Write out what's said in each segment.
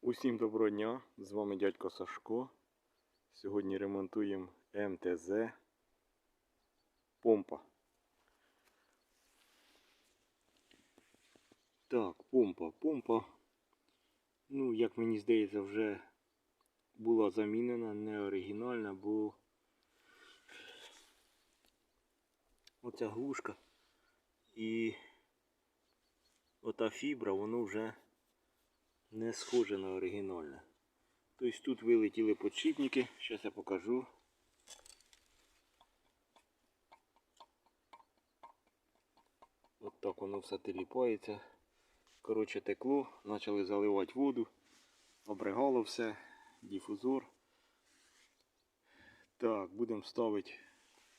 Усім доброго дня! З вами дядько Сашко. Сьогодні ремонтуємо МТЗ помпа. Так, помпа, помпа. Ну, як мені здається, вже була замінена, не оригінальна, бо оця глушка і ота фібра, воно вже не схоже на оригінальне. Тобто тут вилетіли подшипники, зараз я покажу. От так воно все теліпається. Коротше, текло, почали заливати воду, обригало все, дифузор. Так, будемо ставити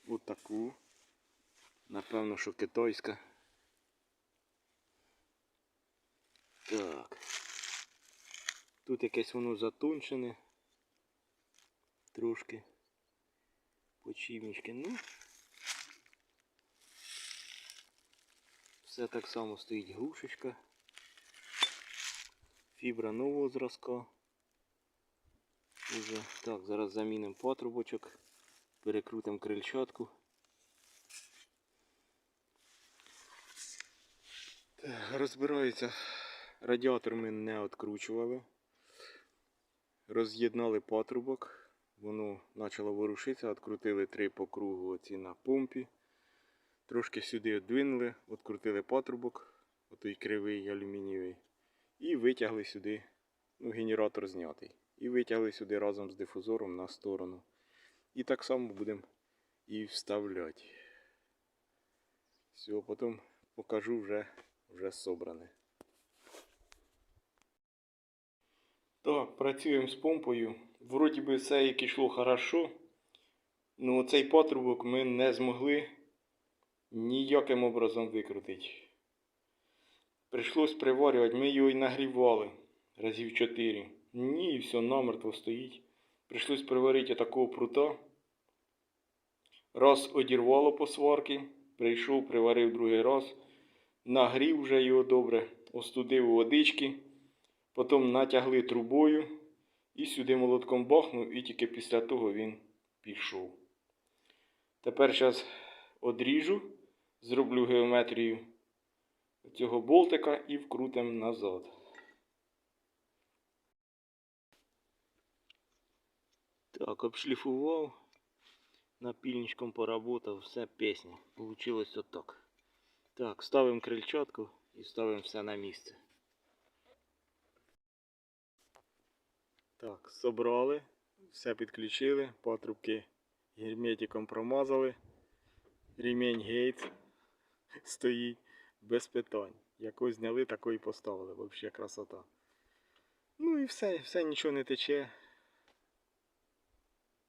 от таку. Напевно, що китайська. Так. Тут якесь воно затончене. Трошки. Почівнички. Ну. Все так само стоїть глушечка. Фібра нового зразка. Уже. Так, зараз замінимо патрубочок. Перекрутимо крильчатку. Розбирається. Радіатор ми не відкручували. Роз'єднали патрубок, воно почало ворушитися, відкрутили три по кругу оці на помпі. Трошки сюди віддвинули, відкрутили патрубок, отой кривий алюмінієвий. І витягли сюди, ну, генератор знятий. І витягли сюди разом з дифузором на сторону. І так само будемо і вставляти. Все, потім покажу вже, вже собране. Так, працюємо з помпою. Вроді би все як ішло хорошо. Ну цей патрубок ми не змогли ніяким образом викрутити. Прийшлось приварювати, ми його і нагрівали разів 4. Ні, і все намертво стоїть. Прийшлось приварити такого прута. Раз одірвало по сварки, прийшов, приварив другий раз, нагрів вже його добре, остудив водички. Потім натягли трубою і сюди молотком бахнув, і тільки після того він пішов. Тепер зараз одріжу, зроблю геометрію цього болтика і вкрутимо назад. Так, обшліфував, напільничком поработав, все пісня. Получилось отак. Так, ставимо крильчатку і ставимо все на місце. Так, собрали, все підключили, патрубки герметиком промазали. Ремінь гейт стоїть без питань. Якось зняли, такої поставили. Взагалі красота. Ну і все, все нічого не тече.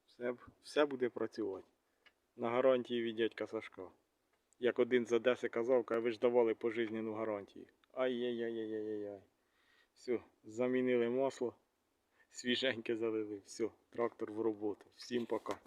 Все, все буде працювати. На гарантії від дядька Сашка. Як один з Одеси казав, каже, ви ж давали пожизненну гарантію. Ай-яй-яй-яй-яй-яй. Все, замінили масло свіженьке залили. Все, трактор в роботу. Всім пока.